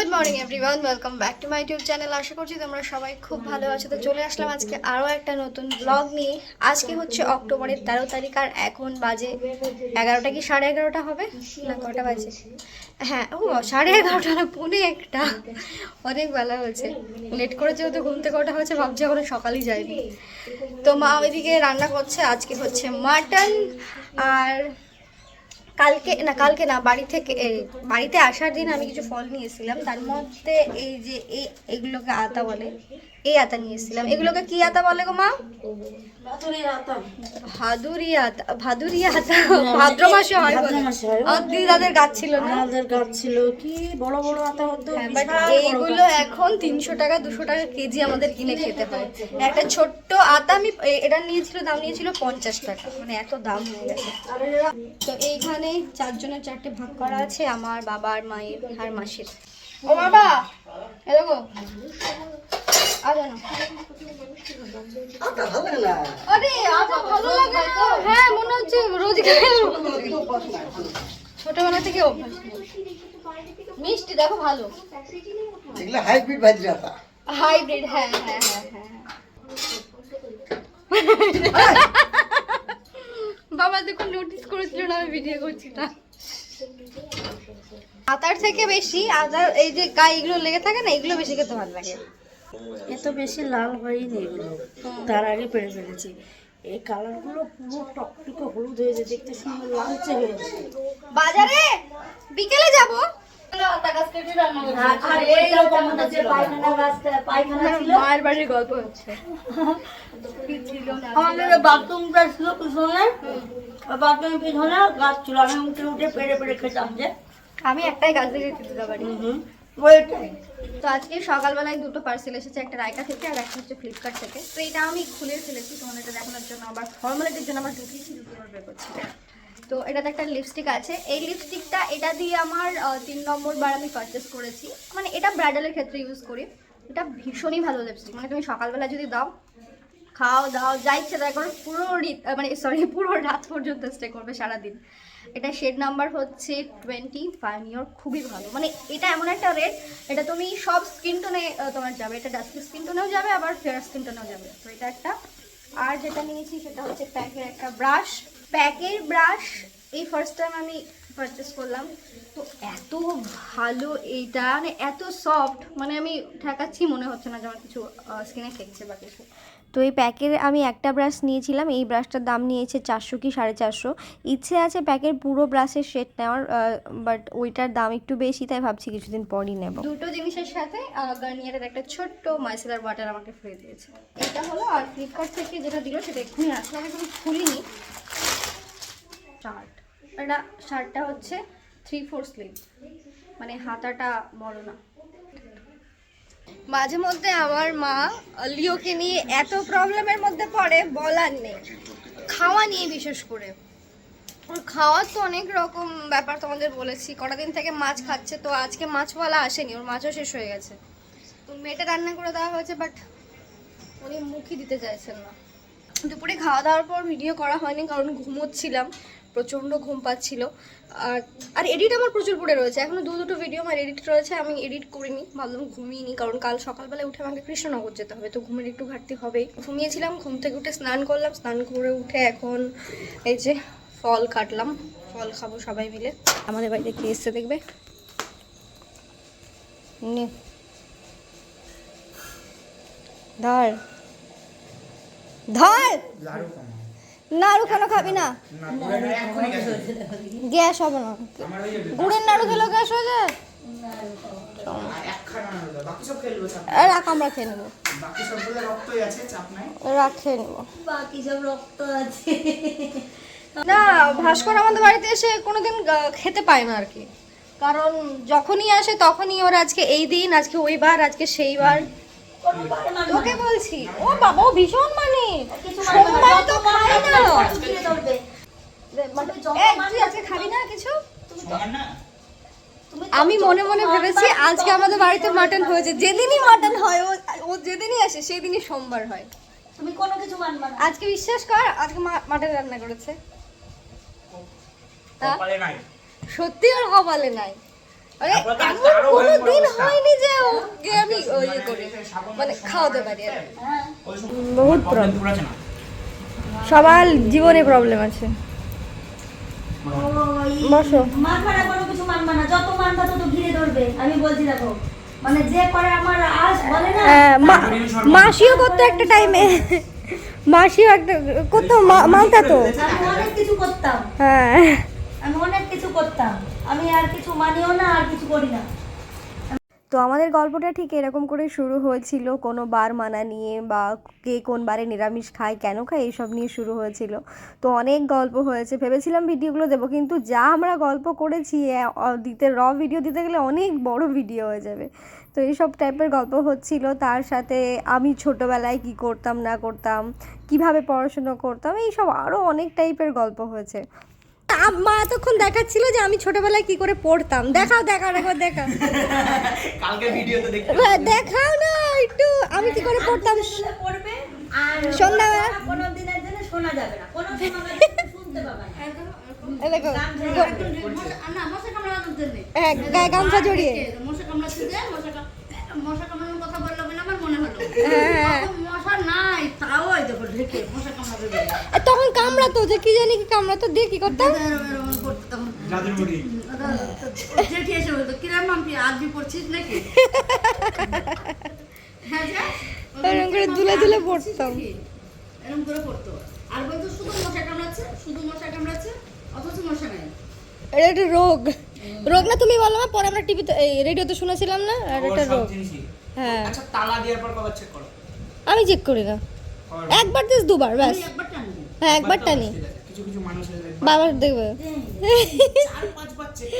Good morning everyone welcome back to my YouTube channel আশা করছি তোমরা সবাই খুব ভালো আছো। তো চলে আসলাম আজকে আরও একটা নতুন ব্লগ নিয়ে। আজকে হচ্ছে অক্টোবরের তেরো তারিখ, আর এখন বাজে এগারোটা কি, সাড়ে এগারোটা হবে? না, কটা বাজে? হ্যাঁ ও, সাড়ে এগারোটা না, পৌনে একটা। অনেক বেলা হয়েছে। লেট করে যেহেতু ঘুম থেকে ওঠা হয়েছে, ভাবছি এখন সকালই যায়নি তো মা ওইদিকে রান্না করছে, আজকে হচ্ছে মাটন আর কালকে, না কালকে না, বাড়ি থেকে বাড়িতে আসার দিন আমি কিছু ফল নিয়েছিলাম। তার মধ্যে এই যে, এই, এগুলোকে আতা বলে। এই আতা নিয়েছিলাম এগুলোকে কি আতা বলে গো মা? ভাদুরি আতা ভাদুরি আতা ভাদ্র মাসে হয় হয়। দিদাদের গাছ ছিল না? আমাদের গাছ ছিল। কি বড় বড় আতা হতো হ্যাঁ, এইগুলো এখন তিনশো টাকা দুশো টাকা কেজি আমাদের কিনে খেতে হয়। একটা ছোট্ট আতা আমি এটা নিয়েছিল দাম নিয়েছিল পঞ্চাশ টাকা। মানে এত দাম হয়ে গেছে। তো এইখানে চারজনের চারটে ভাগ করা আছে আমার বাবার মায়ের আর মাসির। ও বাবা! এ দেখো। না হ্যাঁ ছোটবেলা দেখো, ভালো। হাইব্রিড হ্যাঁ হ্যাঁ হ্যাঁ হ্যাঁ। বাবা, দেখুন নোটিস করেছিল না, আমি ভিডিও করছি না। আতার থেকে বেশি আদার এই যে গায়ে এগুলো লেগে থাকে না, এগুলো বেশি খেতে ভালো লাগে। এত বেশি লাল হয়নি এগুলো। তার আগে পেরে ফেলেছি। এই কালারগুলো পুরো টকটকে হলুদ হয়েছে দেখতে সুন্দর লালচে হয়েছে বাজারে? বিকেলে যাব। মায়ের বাড়ির গল্প হচ্ছে। আমাদের বাথরুমটা ছিল পিছনে বাথরুমের পিছনে গাছ ছিল। আমি উঠে উঠে পেরে পেরে খেতাম যে। আমি একটাই গাছ থেকে খেতে পারি তো আজকে সকালবেলায় দুটো পার্সেল এসেছে, একটা রায়কা থেকে আর একটা হচ্ছে ফ্লিপকার্ট থেকে। তো এটা আমি খুলে ফেলেছি, তোমাদের এটা দেখানোর জন্য, আবার ফর্মালিটির জন্য আবার ঢুকিয়েছি দুটো বের করছি তো এটাতে একটা লিপস্টিক আছে। এই লিপস্টিকটা এটা দিয়ে আমার তিন নম্বর বার আমি পারচেস করেছি। মানে এটা ব্রাইডালের ক্ষেত্রে ইউজ করি। এটা ভীষণই ভালো লিপস্টিক মানে তুমি সকালবেলা যদি দাও, খাও, দাও, যা ইচ্ছে তাই করো, পুরো মানে সরি পুরো রাত পর্যন্ত স্টে করবে সারাদিন। এটা শেড নাম্বার হচ্ছে টোয়েন্টি ফাইভ ইয়ার খুবই ভালো। মানে এটা এমন একটা রেট এটা তুমি সব স্কিন টোনে তোমার যাবে। এটা ডাস্কি স্কিন টোনেও যাবে, আবার ফেয়ার স্কিন টোনেও যাবে। তো এটা একটা, আর যেটা নিয়েছি সেটা হচ্ছে প্যাকের একটা ব্রাশ প্যাকের ব্রাশ এই ফার্স্ট টাইম আমি পারচেস করলাম। তো এত ভালো এইটা মানে এত সফট মানে আমি ঠেকাচ্ছি, মনে হচ্ছে না যে আমার কিছু স্কিনে ঠেকছে বা কিছু। তো এই প্যাকের আমি একটা ব্রাশ নিয়েছিলাম, এই ব্রাশটার দাম নিয়েছে চারশো কি সাড়ে চারশো। ইচ্ছে আছে প্যাকের পুরো ব্রাশের সেট নেওয়ার বাট ওইটার দাম একটু বেশি, তাই ভাবছি কিছুদিন পরই নেব। দুটো জিনিসের সাথে গার্নিয়ারের একটা ছোট্ট মাইসেলার ওয়াটার আমাকে ফ্রি দিয়েছে। এটা হলো আর ফ্লিপকার্ট থেকে যেটা দিল, সেটা এক্ষুনি আসলে আমি কোনো খুলিনি। শার্ট এটা শার্টটা হচ্ছে থ্রি ফোর স্লিভ মানে হাতাটা বড় না। মাঝে মধ্যে আমার মা লিওকে নিয়ে এত প্রবলেমের মধ্যে পড়ে, বলার নেই। খাওয়া নিয়ে বিশেষ করে। ওর খাওয়ার তো অনেক রকম ব্যাপার তোমাদের বলেছি। কটা দিন থেকে মাছ খাচ্ছে, তো আজকে মাছওয়ালা আসেনি, ওর মাছও শেষ হয়ে গেছে। তো মেটে রান্না করে দেওয়া হয়েছে বাট উনি মুখই দিতে চাইছেন না। দুপুরে খাওয়া দাওয়ার পর ভিডিও করা হয়নি, কারণ ঘুমোচ্ছিলাম। প্রচণ্ড ঘুম পাচ্ছিল। আর আর এডিট আমার প্রচুর পড়ে রয়েছে। এখনও দু দুটো ভিডিও আমার এডিট রয়েছে, আমি এডিট করিনি। ভাবলাম ঘুমিয়ে নি কারণ কাল সকালবেলা উঠে আমাকে কৃষ্ণনগর যেতে হবে, তো ঘুমের একটু ঘাটতি হবেই। ঘুমিয়েছিলাম, ঘুম থেকে উঠে স্নান করলাম, স্নান করে উঠে এখন এই যে ফল কাটলাম। ফল খাব সবাই মিলে। আমাদের বাড়িতে কে এসছে দেখবে? নে। ধর। ধর! নাড়ু কেন খাবি না। গ্যাস হবে না। গুড়ের নাড়ু খেলেও গ্যাস হয়ে যায়? রাখ, আমরা খেয়ে নেব। রাখ, খেয়ে নেব। না, ভাস্কর আমাদের বাড়িতে এসে কোনোদিন খেতে পায় না আর কি। কারণ যখনই আসে তখনই ওর আজকে এই দিন, আজকে ওই বার আজকে সেই বার তোকে বলছি। ও বাবা ও ভীষণ মানে। সোমবার তো খায় না। তুই আজকে খাবি না কিছু? আমি মনে মনে ভেবেছি আজকে আমাদের বাড়িতে মাটন হয়েছে। যেদিনই মাটন হয় ও ও যেদিনই আসে সেদিনই সোমবার হয়। তুমি কোনো কিছু মানবা না আজকে বিশ্বাস কর আজকে মাটন রান্না করেছে? সত্যি ওর কপালে নাই। কোনো দিন হয়নি যে ওকে আমি ওই ইয়ে করি মানে খাওয়াতে পারি বহুত প্রবলেম সবার জীবনে প্রবলেম আছে। বসো। মানবা না কোনো কিছু মানবা না যত মানবা তত ঘিরে ধরবে আমি বলছি দেখো। মানে যে করে আমার আজ বলে না হ্যাঁ, মাসিও করতো একটা টাইমে মাসিও একটা করতো মানতা। তো আমি অনেক কিছু করতাম। হ্যাঁ। আমি অনেক কিছু করতাম। আমি আর কিছু মানিও না, আর কিছু করি না। তো আমাদের গল্পটা ঠিক এরকম করে শুরু হয়েছিল, কোনো বার মানা নিয়ে বা কে কোন বারে নিরামিষ খায়, কেন খায় এইসব নিয়ে শুরু হয়েছিল। তো অনেক গল্প হয়েছে, ভেবেছিলাম ভিডিওগুলো দেবো, কিন্তু যা আমরা গল্প করেছি দিতে, র ভিডিও দিতে গেলে অনেক বড় ভিডিও হয়ে যাবে। তো এইসব টাইপের গল্প হচ্ছিল, তার সাথে আমি ছোটোবেলায় কি করতাম, না করতাম, কীভাবে পড়াশুনো করতাম, এইসব আরও অনেক টাইপের গল্প হয়েছে। মা এতক্ষণ দেখাচ্ছিল যে আমি ছোটবেলায় কি করে পড়তাম। দেখাও দেখাও একবার দেখাও। কালকে ভিডিওতে হ্যাঁ, দেখাও না একটু। আমি কি করে পড়তাম? পড়বে আর সন্ধ্যাবেলা? কোনো দিনের জন্য শোনা যাবে না। কোনো সময় শুনতে পাবে না। এই দেখো না মশা কামড়ানোর হ্যাঁ, গামছা জড়িয়ে। মশা মশা কামড়ানোর কথা বলল বলে আমার মনে হলো। হ্যাঁ। মশা নাই তাও এই দেখো ঢেকে মশা কামড়াবে কামড়াতো যে কি জানি কি কামড়াতো দিয়ে কি করতাম। জাদুর মুড়ি জেঠি এসে বলতো কিরাম মাম্পি পড়ছিস নাকি? হ্যাঁ যা। এরম করে দুলে দুলে পড়তাম। এরকম করে পড়তো। আর বলতো শুধু মশা কামড়াচ্ছে শুধু মশা কামড়াচ্ছে অথচ মশা নাই। এটা একটা রোগ। রোগ না তুমি বলো না পরে আমরা টিভিতে এই রেডিওতে শুনেছিলাম না আর একটা রোগ। হ্যাঁ। আচ্ছা তালা দেওয়ার পর কবার চেক করো? আমি চেক করি না। একবার দিস দুবার ব্যাস। একবার টানবি হ্যাঁ একবার টানি। বাবার। কিছু কিছু দেখবা দেখবে। চার পাঁচবার চেক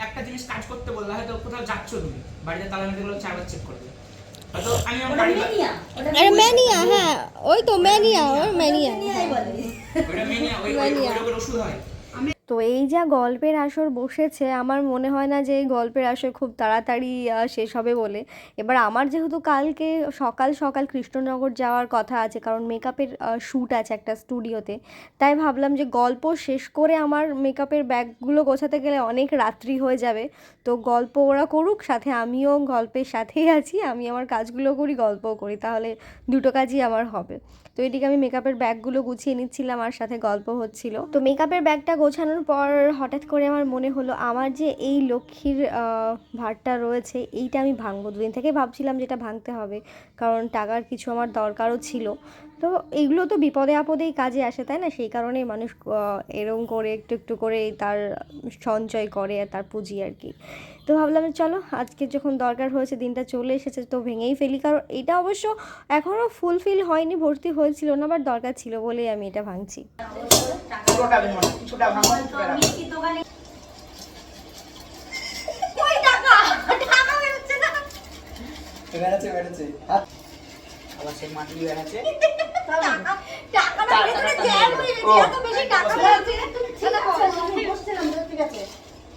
একটা জিনিস কাজ করতে বললে হয়তো কোথাও যাচ্ছ তুমি। বাড়িতে তালা মেরে গেলে চারবার চেক করবে। আরে ম্যানিয়া হ্যাঁ। ওই তো ম্যানিয়া ওর ম্যানিয়া ওই ওষুধ হয়। তো এই যা গল্পের আসর বসেছে, আমার মনে হয় না যে এই গল্পের আসর খুব তাড়াতাড়ি শেষ হবে বলে। এবার আমার যেহেতু কালকে সকাল সকাল কৃষ্ণনগর যাওয়ার কথা আছে, কারণ মেকআপের শ্যুট আছে একটা স্টুডিওতে তাই ভাবলাম যে গল্প শেষ করে আমার মেকআপের ব্যাগগুলো গোছাতে গেলে অনেক রাত্রি হয়ে যাবে। তো গল্প ওরা করুক, সাথে আমিও গল্পের সাথেই আছি, আমি আমার কাজগুলো করি, গল্পও করি, তাহলে দুটো কাজই আমার হবে। তো এদিকে আমি মেকআপের ব্যাগগুলো গুছিয়ে নিচ্ছিলাম, আর সাথে গল্প হচ্ছিল। তো মেকআপের ব্যাগটা গোছানোর পর হঠাৎ করে আমার মনে হলো, আমার যে এই লক্ষ্মীর ভারটা রয়েছে, এইটা আমি ভাঙবো। দুদিন থেকে ভাবছিলাম যেটা ভাঙতে হবে, কারণ টাকার কিছু আমার দরকারও ছিল। তো এইগুলো তো বিপদে আপদেই কাজে আসে তাই না? সেই কারণেই মানুষ এরম করে একটু একটু করে তার সঞ্চয় করে আর তার পুঁজি আর কি। তো ভাবলাম চলো আজকে যখন দরকার হয়েছে দিনটা চলে এসেছে তো ভেঙেই ফেলি। কারণ এটা অবশ্য এখনও ফুলফিল হয়নি ভর্তি হয়েছিল না বাট দরকার ছিল বলেই আমি এটা ভাঙছি। বেড়াচ্ছে বেড়াচ্ছে আবার সেই মাটি বেড়াচ্ছে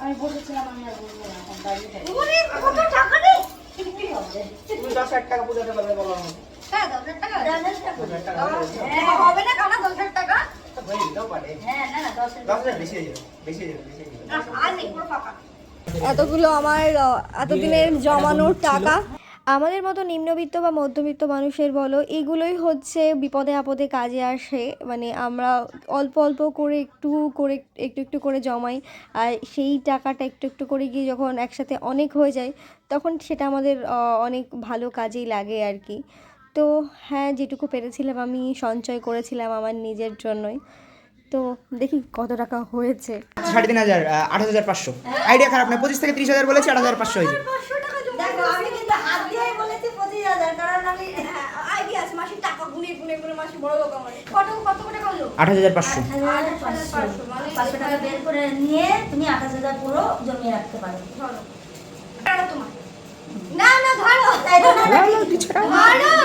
আমি বসেছিলাম আমি আর বলব না এখন বাড়িতে তুমি দশ হাজার টাকা পূজাতে পারবে বলো আমাকে। দশ হাজার টাকা হবে? যেতেও পারে। না না দশ দশ হাজার বেশি যাবে, বেশি যাবে, বেশি যাবে। এতগুলো আমার এতদিনের জমানোর টাকা। আমাদের মতো নিম্নবিত্ত বা মধ্যবিত্ত মানুষের বলো এগুলোই হচ্ছে বিপদে আপদে কাজে আসে। মানে আমরা অল্প অল্প করে একটু করে একটু একটু করে জমাই আর সেই টাকাটা একটু একটু করে গিয়ে যখন একসাথে অনেক হয়ে যায় তখন সেটা আমাদের অনেক ভালো কাজেই লাগে আর কি। তো হ্যাঁ যেটুকু পেরেছিলাম আমি সঞ্চয় করেছিলাম আমার নিজের জন্যই। তো দেখি কত টাকা হয়েছে। সাড়ে তিন হাজার আঠাশ হাজার পাঁচশো। আইডিয়া খারাপ না পঁচিশ থেকে তিরিশ হাজার বলেছি আট হাজার পাঁচশো হয়েছে দেখো আমি কিন্তু হাত দিয়ে বলেছি পঁচিশ আইডিয়া আছে টাকা গুনে গুনে গুনে মাসি বড় লোক আমার। কত কত করে করল আঠাশ হাজার পাঁচশো। পাঁচশো টাকা বের করে নিয়ে তুমি আঠাশ হাজার পুরো জমিয়ে রাখতে পারো। তোমার। না না ধরো।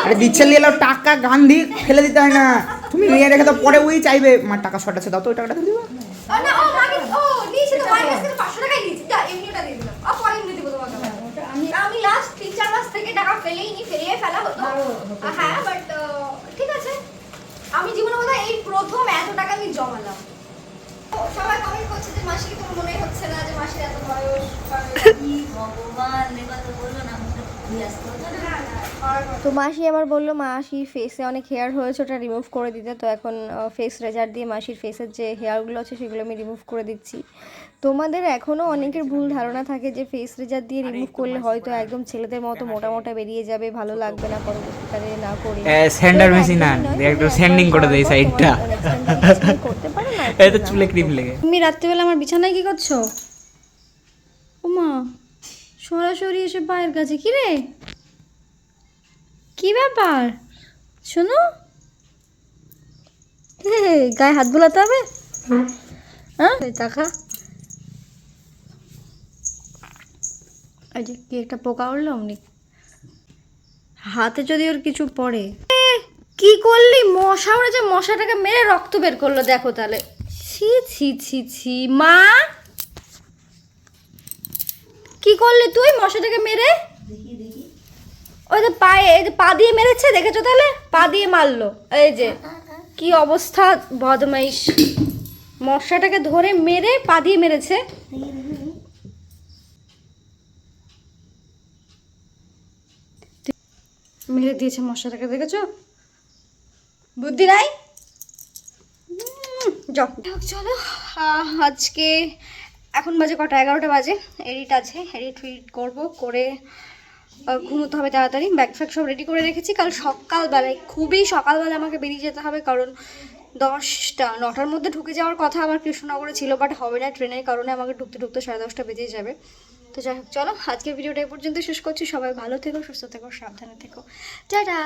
আরে দিচ্ছে এলো টাকা গান্ধী ফেলে দিতে হয় না। তুমি নিয়ে রেখে তো পরে ওই চাইবে। মার টাকা শর্ট আছে দাও তো ওই টাকাটা দিয়ে দিবা। ও না ও মাকে ও নিয়েছি তো কাছ থেকে পাঁচশো টাকাই নিয়েছি। যা এমনিটা দিয়ে দিলাম। আর পরে এমনি দেবো তোমাকে আমি আমি লাস্ট তিন চার মাস থেকে টাকা ফেলেই নি ফেলিয়ে ফেলা হতো। হ্যাঁ বাট ঠিক আছে। আমি জীবনে বোধহয় এই প্রথম এত টাকা আমি জমালাম। সবাই কমেন্ট করছে যে কোনো মনে হচ্ছে না যে মাসির এত বয়স ভগবান বলল না তো মাসি আবার বলল মাসির ফেসে অনেক হেয়ার হয়েছে ওটা রিমুভ করে দিতে। তো এখন ফেস রেজার দিয়ে মাসির ফেসের যে হেয়ারগুলো আছে সেগুলো আমি রিমুভ করে দিচ্ছি। তোমাদের এখনও অনেকের ভুল ধারণা থাকে যে ফেস রেজার দিয়ে রিমুভ করলে হয়তো একদম ছেলেদের মতো মোটা মোটা বেরিয়ে যাবে ভালো লাগবে না পরবর্তীকালে না করি স্যান্ডার মেশিন আন। একটু স্যান্ডিং করে দেয় সাইডটা করতে পারো না এই তো চুলে ক্রিম লেগে। তুমি রাত্রিবেলা আমার বিছানায় কি করছ? ওমা সরাসরি এসে পায়ের কাছে। কি রে? কি ব্যাপার? শোনো। হে, গায়ে হাত বোলাতে হবে? হ্যাঁ? এই টাকা। এই যে কি একটা পোকা উঠল অমনি? হাতে যদি ওর কিছু পড়ে। কি করলি? মশা উড়েছে মশাটাকে মেরে রক্ত বের করল দেখো তাহলে। ছি ছি ছি ছি। মা! কি করলি তুই মশাটাকে মেরে? ওই যে পায়ে এই যে পা দিয়ে মেরেছে দেখেছ তাহলে? পা দিয়ে মারলো। এই যে কি অবস্থা বদমাইশ। মশাটাকে ধরে মেরে পা দিয়ে মেরেছে। মেরে দিয়েছে মশাটাকে দেখেছ? বুদ্ধি নাই? চলো। আজকে এখন বাজে কটা? এগারোটা বাজে। এডিট আছে। এডিট ফিডিট করব, করে ঘুমোতে হবে তাড়াতাড়ি। ব্যাগ ফ্যাগ সব রেডি করে রেখেছি। কাল সকালবেলায়, খুবই সকালবেলা আমাকে বেরিয়ে যেতে হবে, কারণ দশটা, নটার মধ্যে ঢুকে যাওয়ার কথা আমার কৃষ্ণনগরে ছিল বাট হবে না। ট্রেনের কারণে আমাকে ঢুকতে ঢুকতে সাড়ে দশটা বেজে যাবে। তো যাই হোক, চলো, আজকের ভিডিওটা এই পর্যন্ত শেষ করছি। সবাই ভালো থেকো, সুস্থ থেকো, সাবধানে থেকো। টাটা!